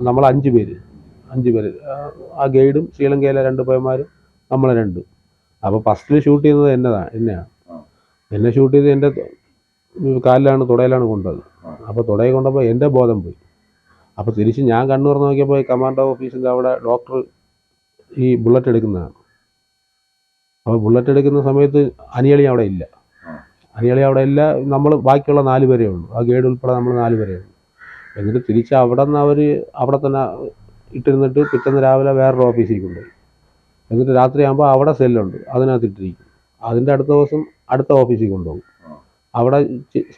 നമ്മൾ അഞ്ച് പേര്. അഞ്ച് പേര്. ആ, ഗൈഡും ശ്രീലങ്കയിലെ രണ്ട് പയ്യന്മാരും നമ്മൾ രണ്ടും. അപ്പോൾ ഫസ്റ്റിൽ ഷൂട്ട് ചെയ്തത് എന്നതാണ് എന്നെയാണ് എന്നെ ഷൂട്ട് ചെയ്ത് എന്റെ കാലിലാണ് തുടയിലാണ് കൊണ്ടത്. അപ്പോൾ തുടയിൽ കൊണ്ടപ്പോൾ എന്റെ ബോധം പോയി. അപ്പോൾ തിരിച്ച് ഞാൻ കണ്ണൂർ നോക്കിയപ്പോൾ കമാൻഡോ ഓഫീസിന്റെ അവിടെ ഡോക്ടർ ഈ ബുള്ളറ്റ് എടുക്കുന്നതാണ്. അപ്പോൾ ബുള്ളറ്റ് എടുക്കുന്ന സമയത്ത് അനിയളി അവിടെ ഇല്ല. അനിയളി അവിടെ ഇല്ല. നമ്മൾ ബാക്കിയുള്ള നാല് പേരേ ഉള്ളൂ. ആ ഗൈഡ് ഉൾപ്പെടെ നമ്മൾ നാല് പേരേ ഉള്ളൂ. എന്നിട്ട് തിരിച്ച് അവിടെ നിന്ന് അവർ അവിടെ തന്നെ ഇട്ടിരുന്നിട്ട് പിറ്റേന്ന് രാവിലെ വേറൊരു ഓഫീസിൽ കൊണ്ടുപോയി. എന്നിട്ട് രാത്രിയാകുമ്പോൾ അവിടെ സെല്ലുണ്ട് അതിനകത്ത് ഇട്ടിരിക്കും അതിന്റെ അടുത്ത ദിവസം അടുത്ത ഓഫീസിൽ കൊണ്ടുപോകും. അവിടെ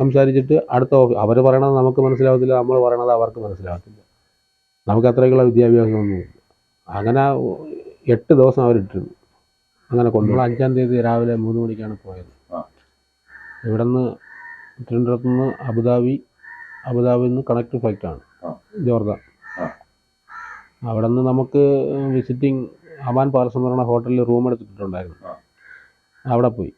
സംസാരിച്ചിട്ട് അടുത്ത ഓഫീസ് അവർ പറയണത് നമുക്ക് മനസ്സിലാവത്തില്ല നമ്മൾ പറയണത് അവർക്ക് മനസ്സിലാവത്തില്ല. നമുക്ക് അത്രയ്ക്കുള്ള വിദ്യാഭ്യാസമൊന്നുമില്ല. അങ്ങനെ എട്ട് ദിവസം അവരിട്ടിരുന്നു അങ്ങനെ കൊണ്ടുള്ള അഞ്ചാം തീയതി രാവിലെ മൂന്ന് മണിക്കാണ് പോയത്. ഇവിടെ നിന്ന് തിരുവനന്തപുരത്ത് നിന്ന് അബുദാബി അബുദാബിയിൽ നിന്ന് കണക്ട് ഫ്ലൈറ്റാണ് ആണ്. ജോർദാൻ. അവിടെ നിന്ന് നമുക്ക് വിസിറ്റിംഗ് അമാൻ പാലസ് എന്ന് പറയുന്ന ഹോട്ടലിൽ റൂം എടുത്തിട്ടുണ്ടായിരുന്നു. അവിടെ പോയി.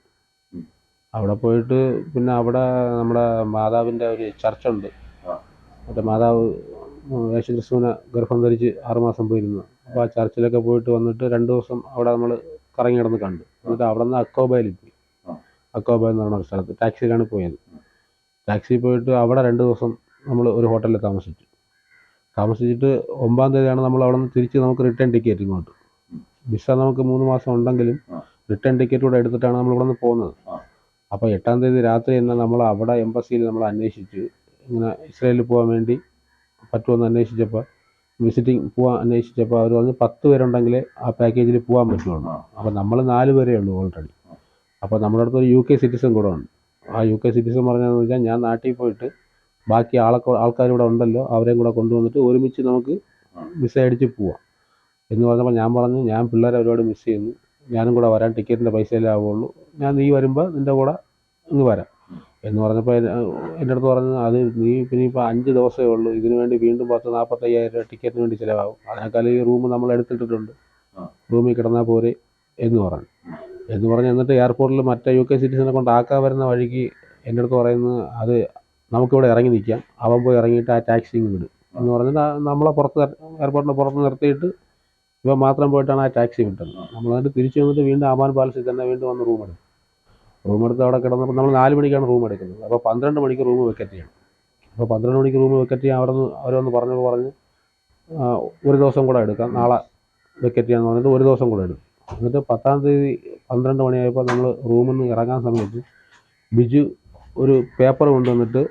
അവിടെ പോയിട്ട് പിന്നെ അവിടെ നമ്മുടെ മാതാവിന്റെ ഒരു ചർച്ചുണ്ട് ഉണ്ട്. മറ്റേ മാതാവ് യേശുക്രിസ്തുവിനെ ഗർഭം ധരിച്ച് ആറുമാസം പോയിരുന്നു. അപ്പോൾ ആ ചർച്ചിലൊക്കെ പോയിട്ട് വന്നിട്ട് രണ്ട് ദിവസം അവിടെ നമ്മൾ കറങ്ങി കിടന്ന് കണ്ടു. എന്നിട്ട് അവിടെ നിന്ന് അക്കോബയിൽ പോയി. അക്കോബ എന്ന് പറയുന്ന ഒരു സ്ഥലത്ത്. ടാക്സിയിലാണ് പോയത്. ടാക്സിയിൽ പോയിട്ട് അവിടെ രണ്ട് ദിവസം നമ്മൾ ഒരു ഹോട്ടലിൽ താമസിച്ചു. താമസിച്ചിട്ട് ഒമ്പതാം തീയതിയാണ് നമ്മൾ അവിടെ നിന്ന് തിരിച്ച് നമുക്ക് റിട്ടേൺ ടിക്കറ്റ് ഇങ്ങോട്ട്. വിസ നമുക്ക് മൂന്ന് മാസം ഉണ്ടെങ്കിലും. റിട്ടേൺ ടിക്കറ്റ് കൂടെ എടുത്തിട്ടാണ് നമ്മൾ ഇവിടെ നിന്ന് പോകുന്നത്. അപ്പോൾ എട്ടാം തീയതി രാത്രി തന്നെ നമ്മൾ അവിടെ എംബസിയിൽ നമ്മൾ അന്വേഷിച്ചു ഇങ്ങനെ ഇസ്രായേലിൽ പോകാൻ വേണ്ടി പറ്റുമെന്ന് അന്വേഷിച്ചപ്പോൾ വിസിറ്റിംഗ് പോകാൻ അന്വേഷിച്ചപ്പോൾ അവർ പറഞ്ഞു പത്ത് പേരുണ്ടെങ്കിൽ ആ പാക്കേജിൽ പോകാൻ പറ്റുള്ളൂ. അപ്പോൾ നമ്മൾ നാല് പേരേ ഉള്ളൂ ഓൾറെഡി അപ്പോൾ നമ്മുടെ അടുത്ത് ഒരു യു കെ സിറ്റിസൺ കൂടെ ഉണ്ട്. ആ യു കെ സിറ്റിസൺ പറഞ്ഞതെന്ന് വെച്ചാൽ ഞാൻ നാട്ടിൽ പോയിട്ട് ബാക്കി ആളൊക്കെ ആൾക്കാരിവിടെ ഉണ്ടല്ലോ അവരെയും കൂടെ കൊണ്ടുവന്നിട്ട് ഒരുമിച്ച് നമുക്ക് മിസ് വിസ അടിച്ച് പോവാം. എന്ന് പറഞ്ഞപ്പോൾ ഞാൻ പറഞ്ഞു ഞാൻ പിള്ളേരെ ഒരുപാട് മിസ് ചെയ്യുന്നു. ഞാനും കൂടെ വരാൻ ടിക്കറ്റിന്റെ പൈസയിലേ ആവുള്ളൂ. ഞാൻ നീ വരുമ്പോൾ നിന്റെ കൂടെ ഇങ്ങ് വരാം. എന്ന് പറഞ്ഞപ്പോൾ എന്റെ അടുത്ത് പറഞ്ഞു അത് നീ പിന്നെ ഇപ്പോൾ അഞ്ച് ദിവസമേ ഉള്ളൂ. ഇതിനു വേണ്ടി വീണ്ടും പത്ത് നാൽപ്പത്തയ്യായിരം രൂപ ടിക്കറ്റിന് വേണ്ടി ചിലവാകും. അതിനേക്കാൾ ഈ റൂം നമ്മൾ എടുത്തിട്ടിട്ടുണ്ട്. റൂമിൽ കിടന്നാൽ പോരെ എന്ന് പറഞ്ഞു. എന്ന് പറഞ്ഞ് എന്നിട്ട് എയർപോർട്ടിൽ മറ്റേ യു കെ സിറ്റിസനെ കൊണ്ട് ആക്കാൻ വരുന്ന വഴിക്ക് എന്റെ അടുത്ത് പറയുന്നത് അത് നമുക്കിവിടെ ഇറങ്ങി നിൽക്കാം. അവൻ പോയി ഇറങ്ങിയിട്ട് ആ ടാക്സി ഇങ്ങ് വിടും. എന്ന് പറഞ്ഞാൽ നമ്മളെ പുറത്ത് എയർപോർട്ടിന്റെ പുറത്ത് നിർത്തിയിട്ട് ഇവ മാത്രം പോയിട്ടാണ് ആ ടാക്സി വിട്ടത്. നമ്മൾ എന്നിട്ട് തിരിച്ചു വന്നിട്ട് വീണ്ടും അമാൻ പാലസിൽ തന്നെ വീണ്ടും വന്ന് റൂം എടുക്കും. റൂം എടുത്ത് അവിടെ കിടന്നപ്പോൾ നമ്മൾ നാല് മണിക്കാണ് റൂം എടുക്കുന്നത്. അപ്പോൾ പന്ത്രണ്ട് മണിക്ക് റൂം വെക്കറ്റ് ചെയ്യണം. അപ്പോൾ പന്ത്രണ്ട് മണിക്ക് റൂം വെക്കറ്റ് ചെയ്യാൻ അവിടെ നിന്ന് അവരൊന്ന് പറഞ്ഞു പറഞ്ഞ് ഒരു ദിവസം കൂടെ എടുക്കാം. നാളെ വെക്കറ്റ് ചെയ്യാന്ന് പറഞ്ഞിട്ട് ഒരു ദിവസം കൂടെ എടുക്കും. എന്നിട്ട് പത്താം തീയതി പന്ത്രണ്ട് മണിയായപ്പോൾ നമ്മൾ റൂമിൽ നിന്ന് ഇറങ്ങാൻ സമയത്ത് ബിജു ഒരു പേപ്പർ കൊണ്ടുവന്നിട്ട്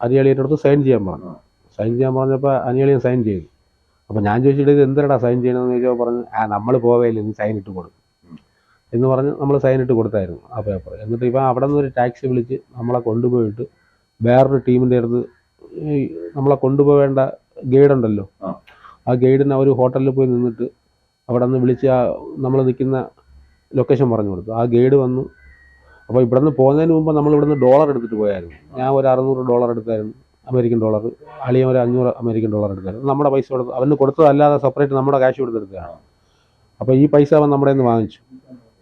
അനിയളിയുടെ അടുത്ത് സൈൻ ചെയ്യാൻ പറഞ്ഞു. സൈൻ ചെയ്യാൻ പറഞ്ഞപ്പോൾ അനിയളിയും സൈൻ ചെയ്തു. അപ്പോൾ ഞാൻ ചോദിച്ചിട്ട് ഇത് എന്തിനാ സൈൻ ചെയ്യണമെന്ന് ചോദിച്ചപ്പോൾ പറഞ്ഞു ആ നമ്മൾ പോവേയില്ല നീ സൈൻ ഇട്ട് കൊടുക്കും. എന്ന് പറഞ്ഞ് നമ്മൾ സൈൻ ഇട്ട് കൊടുത്തായിരുന്നു ആ പേപ്പർ. എന്നിട്ട് ഇപ്പം അവിടെ നിന്ന് ഒരു ടാക്സി വിളിച്ച് നമ്മളെ കൊണ്ടുപോയിട്ട് വേറൊരു ടീമിന്റെ അടുത്ത് നമ്മളെ കൊണ്ടുപോകേണ്ട ഗൈഡ് ഉണ്ടല്ലോ. ആ. ഗൈഡിന് ഗൈഡിനെ ഒരു ഹോട്ടലിൽ പോയി നിന്നിട്ട് അവിടെ നിന്ന് വിളിച്ച് ആ നമ്മൾ നിൽക്കുന്ന ലൊക്കേഷൻ പറഞ്ഞു കൊടുത്തു. ആ ഗൈഡ് വന്നു അപ്പോൾ ഇവിടുന്ന് പോകുന്നതിന് മുമ്പ് നമ്മൾ ഇവിടുന്ന് ഡോളർ എടുത്തിട്ട് പോയായിരുന്നു. ഞാൻ ഒരു അറുന്നൂറ് ഡോളർ എടുത്തായിരുന്നു അമേരിക്കൻ ഡോളർ അളിയൻ ഒരു അഞ്ഞൂറ് അമേരിക്കൻ ഡോളർ എടുത്തായിരുന്നു. നമ്മുടെ പൈസ കൊടുത്ത് അവന് കൊടുത്തതല്ലാതെ സെപ്പറേറ്റ് നമ്മുടെ കാശ് കൊടുത്തെടുത്തതാണ്. അപ്പോൾ ഈ പൈസ അവൻ നമ്മുടെ നിന്ന് വാങ്ങിച്ചു.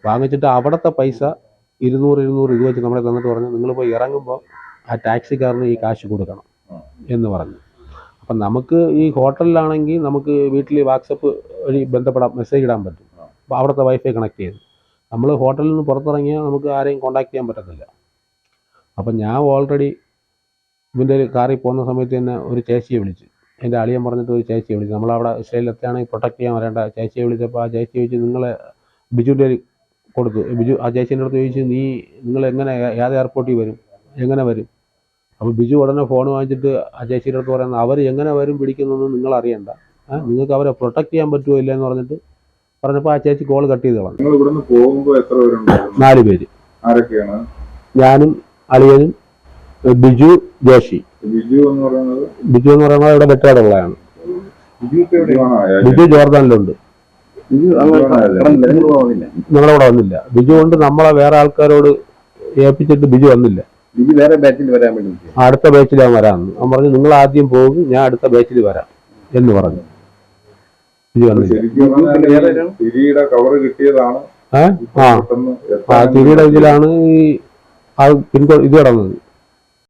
വാങ്ങിച്ചിട്ട് അവിടുത്തെ പൈസ ഇരുന്നൂറ് ഇരുന്നൂറ് ഇത് വെച്ച് നമ്മളെ തന്നിട്ട് പറഞ്ഞു നിങ്ങൾ പോയി ഇറങ്ങുമ്പോൾ ആ ടാക്സിക്കാരന് ഈ കാശ് കൊടുക്കണം എന്ന് പറഞ്ഞു. അപ്പം നമുക്ക് ഈ ഹോട്ടലിലാണെങ്കിൽ നമുക്ക് വീട്ടിൽ വാട്സപ്പ് വഴി ബന്ധപ്പെടാം മെസ്സേജ് ഇടാൻ പറ്റും. അപ്പോൾ അവിടുത്തെ വൈഫൈ കണക്ട് ചെയ്ത്. നമ്മൾ ഹോട്ടലിൽ നിന്ന് പുറത്തിറങ്ങിയാൽ നമുക്ക് ആരെയും കോണ്ടാക്ട് ചെയ്യാൻ പറ്റത്തില്ല. അപ്പം ഞാൻ ഓൾറെഡി ഇവന്റെ കാറിൽ പോകുന്ന സമയത്ത് തന്നെ ഒരു ചേച്ചിയെ വിളിച്ചു. എന്റെ അളിയൻ പറഞ്ഞിട്ട് ഒരു ചേച്ചിയെ വിളിച്ചു. നമ്മളവിടെ ഇസ്രയേലിൽ എത്തുകയാണെങ്കിൽ പ്രൊട്ടക്ട് ചെയ്യാൻ വരേണ്ട. ചേച്ചിയെ വിളിച്ചപ്പോൾ ആ ചേച്ചി ചോദിച്ചു നിങ്ങളെ ബിജുവിന്റെ കൊടുത്തു ബിജു ആ ചേച്ചീന്റെ അടുത്ത് ചോദിച്ചു നീ നിങ്ങൾ എങ്ങനെ ഏത് എയർപോർട്ടിൽ വരും? എങ്ങനെ വരും? അപ്പോൾ ബിജു ഉടനെ ഫോൺ വാങ്ങിച്ചിട്ട് ആ ചേച്ചിയുടെ അടുത്ത് പറയുന്നത് അവർ എങ്ങനെ വരും പിടിക്കുന്നതെന്ന് നിങ്ങൾ അറിയണ്ട നിങ്ങൾക്ക് അവരെ പ്രൊട്ടക്ട് ചെയ്യാൻ പറ്റുമോ ഇല്ല എന്ന് പറഞ്ഞിട്ട് പറഞ്ഞപ്പോൾ ആ ചേച്ചി കോൾ കട്ട് ചെയ്ത് കളഞ്ഞു. നിങ്ങൾ ഇവിടുന്ന് പോകുമ്പോ എത്ര പേരുണ്ട് നാല് പേര്. ആരൊക്കെയാണ്? ഞാനും അളിയനും ബിജു ജോഷി. ബിജു എന്ന് പറയുന്നത്? ബിജു എന്ന് പറയുന്നത് ഇവിടെ വെട്ടുകാടുള്ളതാണ് ബിജു ജോർദാനിലുണ്ട്. നിങ്ങളവിടെ വന്നില്ല. ബിജു കൊണ്ട് നമ്മളെ വേറെ ആൾക്കാരോട് ഏൽപ്പിച്ചിട്ട് ബിജു വന്നില്ല. ബിജു വേറെ ബാച്ചിൽ വരാൻ വേണ്ടി അടുത്ത ബാച്ചിൽ ഞാൻ വരാമെന്ന് അവൻ പറഞ്ഞു നിങ്ങൾ ആദ്യം പോകും ഞാൻ അടുത്ത ബാച്ചിൽ വരാം എന്ന് പറഞ്ഞു ബിജു വന്നില്ല ശരിക്കും പറഞ്ഞാൽ ഈ തിരിയുടെ കവർ കിട്ടിയതാണ്. ആ തിരിയുടെ ഇതിലാണ് ഈ ആ പിൻകോ ഇത് കിടന്നത്.